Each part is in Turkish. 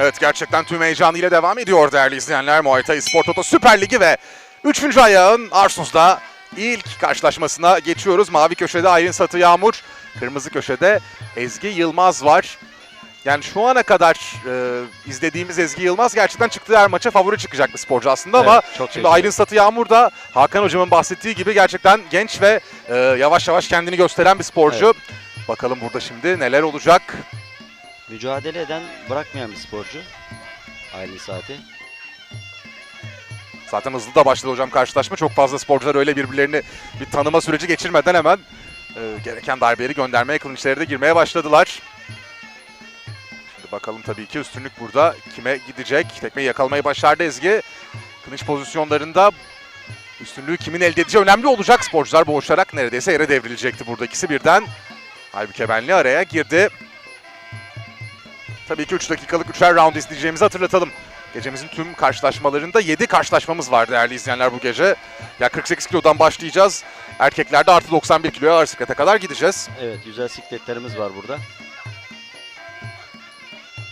Evet gerçekten tüm heyecanıyla devam ediyor değerli izleyenler. Muay Thai Spor Toto Süper Ligi ve 3. ayağın Arsuz'da ilk karşılaşmasına geçiyoruz. Mavi köşede Aylin Satı Yağmur, kırmızı köşede Ezgi Yılmaz var. Yani şu ana kadar e, izlediğimiz Ezgi Yılmaz gerçekten çıktığı her maça favori çıkacak bir sporcu aslında ama Evet, çok şimdi. Aylin Satı Yağmur da Hakan hocamın bahsettiği gibi gerçekten genç ve e, yavaş yavaş kendini gösteren bir sporcu. Bakalım burada şimdi neler olacak. Mücadele eden bırakmayan bir sporcu. Aynı saati. Zaten hızlı da başladı hocam karşılaşma. Çok fazla sporcular öyle birbirlerini bir tanıma süreci geçirmeden hemen e, gereken darbeleri göndermeye, kılınçlara da girmeye başladılar. Şimdi bakalım tabii ki üstünlük burada kime gidecek? Tekmeyi yakalamayı başardı Ezgi. Kılıç pozisyonlarında üstünlüğü kimin elde edeceği önemli olacak. Sporcular boğuşarak neredeyse yere devrilecekti burada ikisi birden. Halbuki Benli araya girdi. Tabii ki 3 dakikalık üçer round izleyeceğimizi hatırlatalım. Gecemizin tüm karşılaşmalarında 7 karşılaşmamız var değerli izleyenler bu gece. Ya 48 kilodan başlayacağız. Erkeklerde artı 91 kiloya ağır siklete kadar gideceğiz. Evet güzel sikletlerimiz var burada.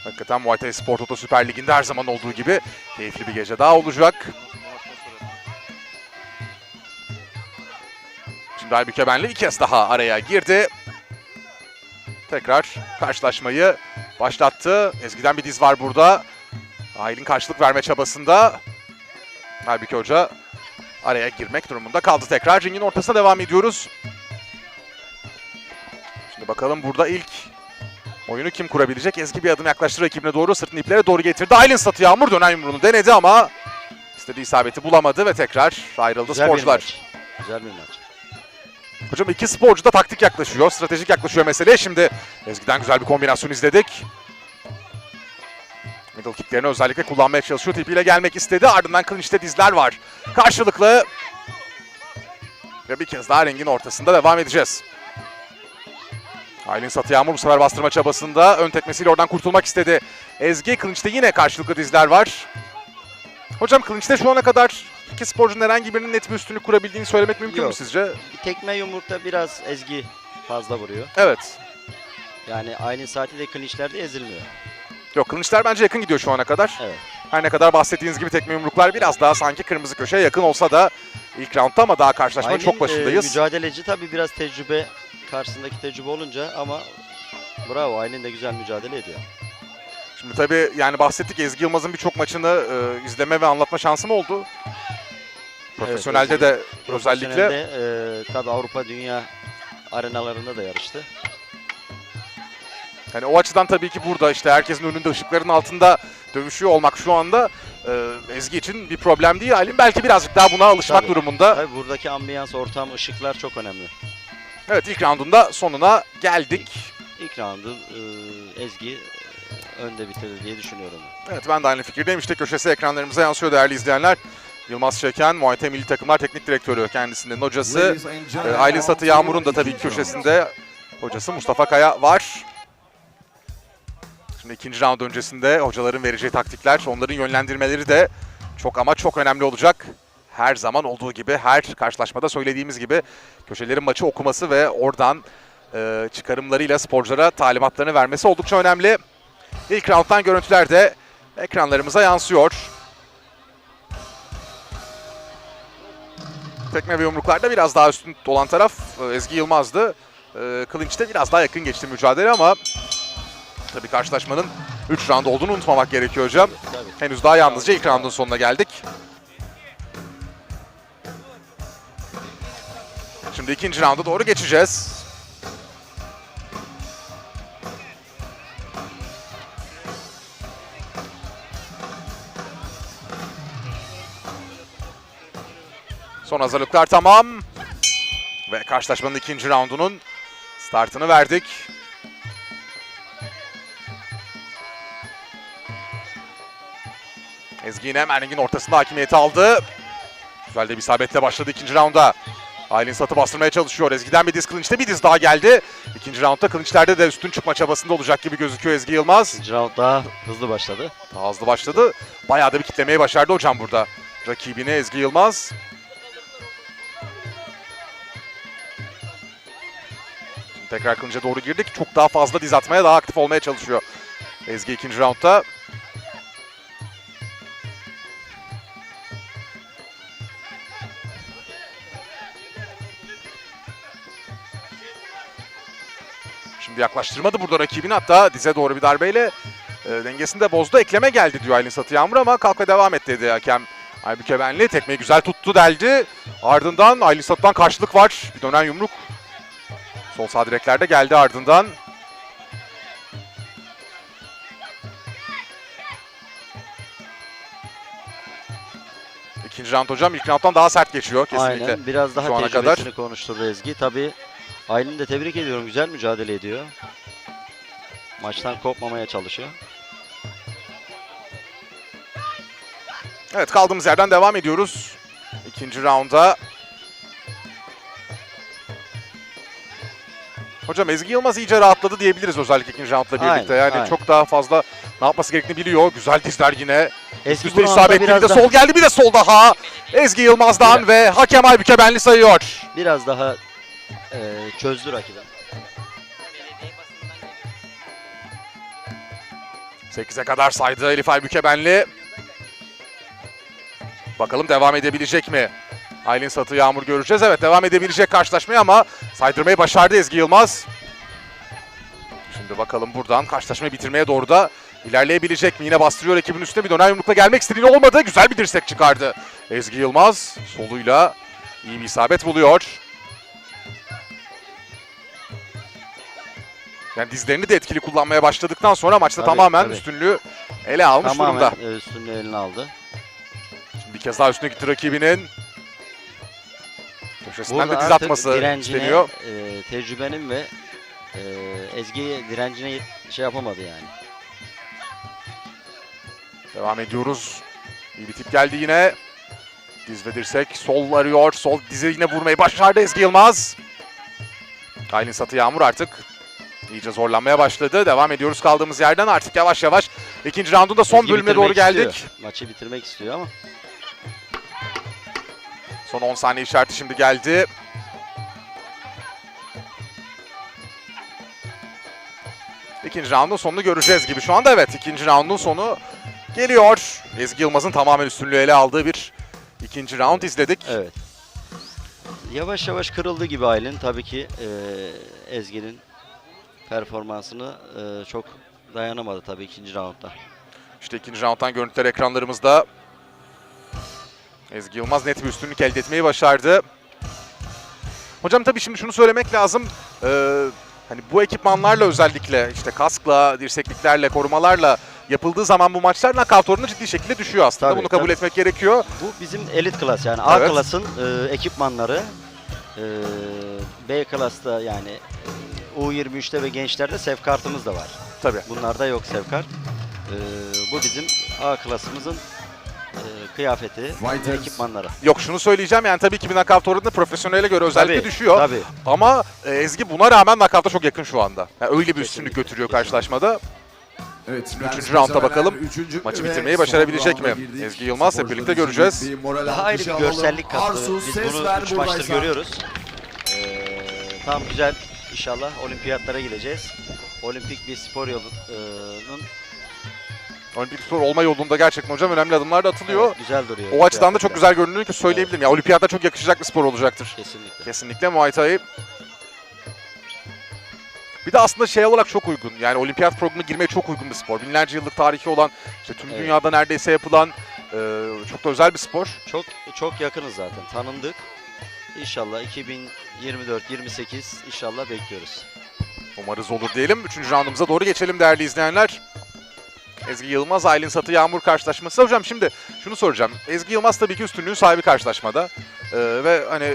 Hakikaten Muay Thai Spor Toto Süper Ligi'nde her zaman olduğu gibi keyifli bir gece daha olacak. Şimdi Aybüke Benli bir kez daha araya girdi. Tekrar karşılaşmayı başlattı. Ezgi'den bir diz var burada. Aylin karşılık verme çabasında. Aybüke Hoca araya girmek durumunda kaldı tekrar. Ringin ortasına devam ediyoruz. Şimdi bakalım burada ilk Oyunu kim kurabilecek? Ezgi bir adım yaklaştı rakibine doğru. Sırtını iplere doğru getirdi. Aylin Satı Yağmur dönen yumruğunu denedi ama istediği isabeti bulamadı ve tekrar ayrıldı Güzel sporcular. bir maç. Güzel bir maç. Hocam iki sporcu da taktik yaklaşıyor, stratejik yaklaşıyor meseleye. Şimdi Ezgi'den güzel bir kombinasyon izledik. Middle kicklerini özellikle kullanmaya çalışıyor. Tipiyle gelmek istedi. Ardından kılıçta dizler var. Karşılıklı. Ve bir kez daha ringin ortasında devam edeceğiz. Aylin Satı Yağmur bu sefer bastırma çabasında. Ön tekmesiyle oradan kurtulmak istedi. Ezgi kılıçta yine karşılıklı dizler var. Hocam kılıçta şu ana kadar iki sporcunun herhangi birinin net bir üstünlük kurabildiğini söylemek mümkün mü Yok. sizce? Bir tekme yumrukta biraz ezgi fazla vuruyor. Evet. Yani aynı saati de klinçlerde ezilmiyor. Yok kılıçlar bence yakın gidiyor şu ana kadar. Evet. Her ne kadar bahsettiğiniz gibi tekme yumruklar biraz daha sanki kırmızı köşeye yakın olsa da ilk roundda ama daha karşılaşmanın Aylin, çok başındayız. e, mücadeleci tabii biraz tecrübe karşısındaki tecrübe olunca ama bravo Aylin de güzel mücadele ediyor. Şimdi tabii yani bahsettik Ezgi Yılmaz'ın birçok maçını e, izleme ve anlatma şansım oldu. Profesyonelde Ezgi de özellikle. Profesyonelde, e, tabii Avrupa Dünya arenalarında da yarıştı. Hani o açıdan tabii ki burada işte herkesin önünde ışıkların altında dövüşüyor olmak şu anda e, Ezgi için bir problem değil. Aylin belki birazcık daha buna alışmak Tabii. durumunda. Tabii buradaki ambiyans, ortam, ışıklar çok önemli. Evet ilk roundunda sonuna geldik. İlk roundu e, Ezgi e, önde bitirdi diye düşünüyorum. Evet ben de aynı fikirdeyim. İşte köşesi ekranlarımıza yansıyor değerli izleyenler. Yılmaz Şeken, Muay Milli Takımlar Teknik Direktörü kendisinin hocası. E, Aylin Satı Yağmur'un da tabii köşesinde hocası Mustafa Kaya var. Şimdi ikinci round öncesinde hocaların vereceği taktikler, onların yönlendirmeleri de çok ama çok önemli olacak. Her zaman olduğu gibi, her karşılaşmada söylediğimiz gibi köşelerin maçı okuması ve oradan e, çıkarımlarıyla sporculara talimatlarını vermesi oldukça önemli. İlk rounddan görüntüler de ekranlarımıza yansıyor. Tekme ve yumruklarda biraz daha üstün olan taraf e, Ezgi Yılmaz'dı. E, Clinch'te biraz daha yakın geçti mücadele ama tabii karşılaşmanın 3 round olduğunu unutmamak gerekiyor hocam. Tabii. Henüz daha yalnızca ilk roundun sonuna geldik. Şimdi ikinci rounda doğru geçeceğiz. Son hazırlıklar tamam. Ve karşılaşmanın ikinci roundunun startını verdik. Ezgi yine hemen ringin ortasında hakimiyeti aldı. Güzel de bir isabetle başladı ikinci rounda. Aylin Satı bastırmaya çalışıyor. Ezgi'den bir diz kılıçta bir diz daha geldi. İkinci roundda kılıçlarda da üstün çıkma çabasında olacak gibi gözüküyor Ezgi Yılmaz. İkinci round daha hızlı başladı. Daha hızlı başladı. Bayağı da bir kitlemeyi başardı hocam burada. Rakibini Ezgi Yılmaz. Tekrar kılınca doğru girdik. Çok daha fazla diz atmaya, daha aktif olmaya çalışıyor. Ezgi ikinci roundda. Şimdi yaklaştırmadı burada rakibini hatta dize doğru bir darbeyle e, dengesini de bozdu. Ekleme geldi diyor Aylin Satı Yağmur ama kalk ve devam et dedi hakem. Aybüke Benli tekmeyi güzel tuttu deldi. Ardından Aylin Satı'dan karşılık var. Bir dönen yumruk Sol sağ direklerde geldi ardından. İkinci round hocam ilk rounddan daha sert geçiyor kesinlikle. Aynen. Biraz daha Şu ana tecrübesini kadar. konuşturdu Ezgi. Tabii Aylin'i de tebrik ediyorum. Güzel mücadele ediyor. Maçtan kopmamaya çalışıyor. Evet kaldığımız yerden devam ediyoruz. İkinci rounda. Hocam Ezgi Yılmaz iyice rahatladı diyebiliriz özellikle ikinci roundla birlikte. Aynen, yani aynen. çok daha fazla ne yapması gerektiğini biliyor. Güzel dizler yine. Ezgi Üstte isabetli bir biraz, de da- sol geldi bir de sol daha. Ezgi Yılmaz'dan ve hakem Aybüke Benli sayıyor. biraz daha e, çözdü rakibi. 8'e kadar saydı Elif Aybüke Benli. Bakalım devam edebilecek mi? Aylin Satı Yağmur göreceğiz. Evet devam edebilecek karşılaşmayı ama saydırmayı başardı Ezgi Yılmaz. Şimdi bakalım buradan karşılaşmayı bitirmeye doğru da ilerleyebilecek mi? Yine bastırıyor ekibin üstüne bir dönen yumrukla gelmek istediğini olmadı. Güzel bir dirsek çıkardı. Ezgi Yılmaz soluyla iyi bir isabet buluyor. Yani dizlerini de etkili kullanmaya başladıktan sonra maçta Tabii, tamamen tabii. üstünlüğü ele almış Tamamen durumda. e, üstünlüğü eline aldı. Şimdi bir kez daha üstüne gitti rakibinin. Köşesinden de diz atması direncine, isteniyor. e, tecrübenin ve e, Ezgi'ye direncine şey yapamadı yani. Devam ediyoruz. İyi bir tip geldi yine. Diz ve dirsek. Sol arıyor. Sol dizi yine vurmayı başardı Ezgi Yılmaz. Aylin Satı Yağmur artık iyice zorlanmaya başladı. Devam ediyoruz kaldığımız yerden artık yavaş yavaş. ikinci roundun da son Ezgi bölüme doğru geldik. istiyor. Maçı bitirmek istiyor ama Son 10 saniye işareti şimdi geldi. İkinci roundun sonunu göreceğiz gibi. Şu anda evet ikinci roundun sonu geliyor. Ezgi Yılmaz'ın tamamen üstünlüğü ele aldığı bir ikinci round izledik. evet. Yavaş yavaş kırıldı gibi Aylin. Tabii ki e, Ezgi'nin performansını e, çok dayanamadı tabii ikinci roundda. İşte ikinci rounddan görüntüler ekranlarımızda. Ezgi Yılmaz net bir üstünlük elde etmeyi başardı. Hocam tabii şimdi şunu söylemek lazım. Ee, hani bu ekipmanlarla özellikle işte kaskla, dirsekliklerle, korumalarla yapıldığı zaman bu maçlar knockout oranı ciddi şekilde düşüyor aslında. Tabii, Bunu kabul tabii. etmek gerekiyor. Bu bizim elit klas yani A Evet. klasın e, ekipmanları. E, B klasta yani e, U23'te ve gençlerde sev kartımız da var. Tabii. Bunlarda yok sev kart. E, bu bizim A klasımızın kıyafeti, Fighters. ekipmanları. Yok şunu söyleyeceğim yani tabii ki bir knockout oranı profesyonele göre özellikle Tabii, düşüyor. Tabii. Ama e, Ezgi buna rağmen knockout'a çok yakın şu anda. Yani öyle bir üstünlük götürüyor karşılaşmada. Evet, Üçüncü rounda bakalım. Üçüncü Maçı ve bitirmeyi başarabilecek mi? girdik. Ezgi Yılmaz hep birlikte göreceğiz. bir Daha ayrı bir görsellik kattı. Arzu, Biz bunu 3 maçtır görüyoruz. E, tam güzel inşallah olimpiyatlara gideceğiz. Olimpik bir spor yolunun Olimpik spor olma yolunda gerçekten hocam önemli adımlar da atılıyor. evet, güzel duruyor. O açıdan da çok güzel göründüğünü söyleyebilirim. Ya olimpiyatta çok yakışacak bir spor olacaktır. Kesinlikle. Kesinlikle Muay Thai. Bir de aslında şey olarak çok uygun. Yani olimpiyat programına girmeye çok uygun bir spor. Binlerce yıllık tarihi olan, işte tüm Evet. dünyada neredeyse yapılan e, çok da özel bir spor. Çok çok yakınız zaten. Tanındık. İnşallah 2024-28 inşallah bekliyoruz. Umarız olur diyelim. Üçüncü roundumuza doğru geçelim değerli izleyenler. Ezgi Yılmaz, Aylin Satı Yağmur karşılaşması. Hocam şimdi şunu soracağım. Ezgi Yılmaz tabii ki üstünlüğün sahibi karşılaşmada. E, ve hani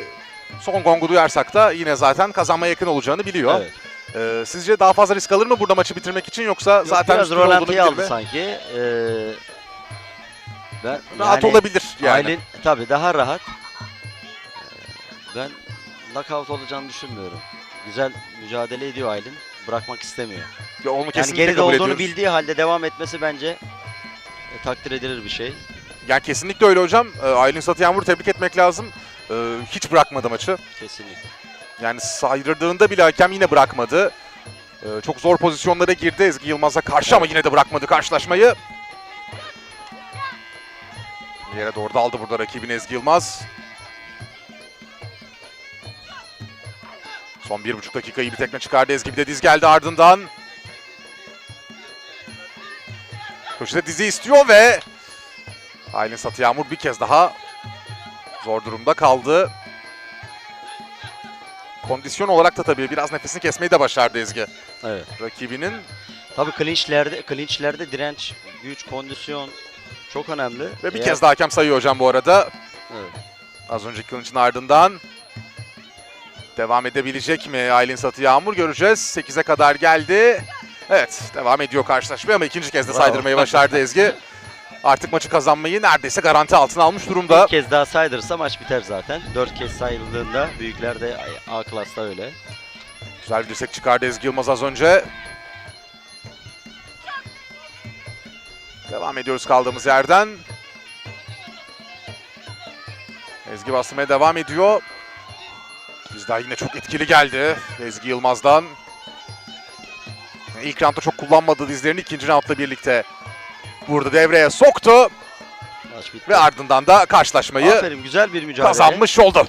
son gongu duyarsak da yine zaten kazanmaya yakın olacağını biliyor. Evet. Ee, sizce daha fazla risk alır mı burada maçı bitirmek için yoksa Yok, zaten biraz üstün olduğunu bilir aldı mi? sanki. Ee, ben Rahat yani olabilir yani. Aylin tabii daha rahat. Ee, Ben knockout olacağını düşünmüyorum. Güzel mücadele ediyor Aylin. Bırakmak istemiyor. Ya onu Yani kesinlikle geride kabul olduğunu ediyoruz. bildiği halde devam etmesi bence e, takdir edilir bir şey. Yani kesinlikle öyle hocam. Ee, Aylin Satı Yağmur'u tebrik etmek lazım. Ee, hiç bırakmadı maçı. Kesinlikle. Yani saydırdığında bile hakem yine bırakmadı. Ee, çok zor pozisyonlara girdi Ezgi Yılmaz'a karşı ama yine de bırakmadı karşılaşmayı. Bir yere doğru daldı burada rakibin Ezgi Yılmaz. Son bir buçuk dakikayı bir tekme çıkardı Ezgi bir de diz geldi ardından. Köşede dizi istiyor ve Aylin Satı Yağmur bir kez daha zor durumda kaldı. Kondisyon olarak da tabii biraz nefesini kesmeyi de başardı Ezgi. Evet. Rakibinin Tabii clinchlerde, clinchlerde direnç, güç, kondisyon çok önemli. ve bir Eğer- kez daha hakem sayıyor hocam bu arada. Evet. Az önceki kılınçın ardından devam edebilecek mi Aylin Satı Yağmur göreceğiz. 8'e kadar geldi. Evet devam ediyor karşılaşma ama ikinci kez de Bravo. saydırmayı başardı Ezgi. Artık maçı kazanmayı neredeyse garanti altına almış durumda. Bir kez daha saydırırsa maç biter zaten. Dört kez sayıldığında büyükler de A klasta öyle. Güzel bir dirsek çıkardı Ezgi Yılmaz az önce. Devam ediyoruz kaldığımız yerden. Ezgi bastırmaya devam ediyor. Biz daha yine çok etkili geldi Ezgi Yılmaz'dan. İlk roundda çok kullanmadığı dizlerini ikinci roundla birlikte burada devreye soktu Maç bitti. ve ardından da karşılaşmayı Aferin güzel bir mücadele. kazanmış oldu.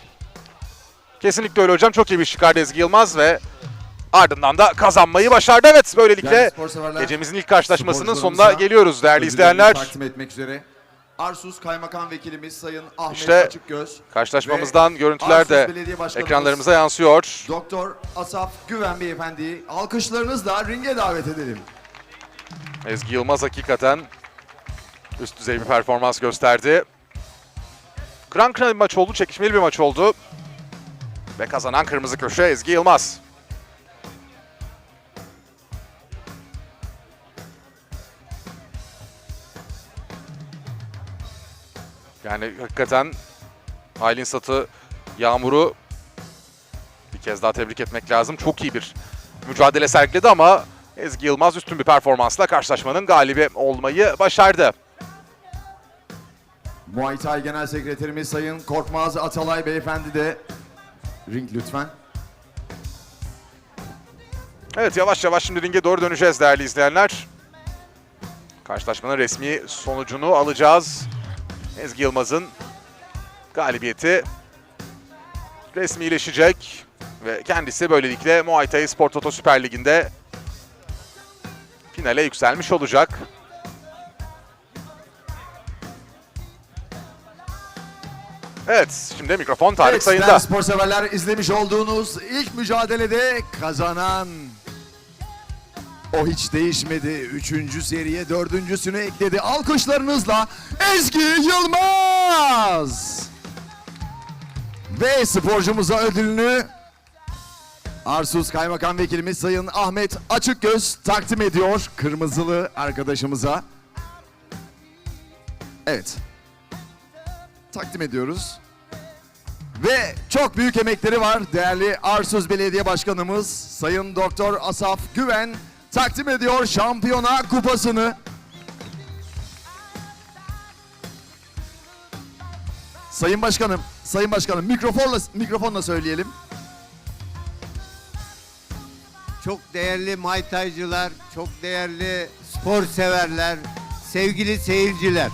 Kesinlikle öyle hocam. Çok iyi bir çıkardı Ezgi Yılmaz ve ardından da kazanmayı başardı. Evet böylelikle Değerli gecemizin ilk karşılaşmasının sporcularımıza sonuna geliyoruz değerli ödüllerini izleyenler. takdim etmek üzere. Arsus Kaymakam Vekilimiz Sayın Ahmet İşte Açıkgöz, Karşılaşmamızdan görüntüler de ekranlarımıza yansıyor. Doktor Asaf Güven Beyefendi'yi alkışlarınızla ringe davet edelim. Ezgi Yılmaz hakikaten üst düzey bir performans gösterdi. Kıran kıran bir maç oldu, çekişmeli bir maç oldu. Ve kazanan kırmızı köşe Ezgi Yılmaz. Yani hakikaten Aylin Satı Yağmur'u bir kez daha tebrik etmek lazım. Çok iyi bir mücadele sergiledi ama Ezgi Yılmaz üstün bir performansla karşılaşmanın galibi olmayı başardı. Muay Thai Genel Sekreterimiz Sayın Korkmaz Atalay Beyefendi de ring lütfen. Evet yavaş yavaş şimdi ringe doğru döneceğiz değerli izleyenler. Karşılaşmanın resmi sonucunu alacağız. Ezgi Yılmaz'ın galibiyeti resmileşecek ve kendisi böylelikle Muay Thai Spor Toto Süper Ligi'nde finale yükselmiş olacak. Evet, şimdi mikrofon Tarık evet, Sayın'da. spor severler izlemiş olduğunuz ilk mücadelede kazanan o hiç değişmedi. Üçüncü seriye dördüncüsünü ekledi. Alkışlarınızla Ezgi Yılmaz. Ve sporcumuza ödülünü Arsuz Kaymakam Vekilimiz Sayın Ahmet Açıkgöz takdim ediyor kırmızılı arkadaşımıza. Evet. Takdim ediyoruz. Ve çok büyük emekleri var değerli Arsuz Belediye Başkanımız Sayın Doktor Asaf Güven takdim ediyor şampiyona kupasını. Sayın Başkanım, Sayın Başkanım mikrofonla mikrofonla söyleyelim. Çok değerli Muay Thai'cılar, çok değerli spor severler, sevgili seyirciler.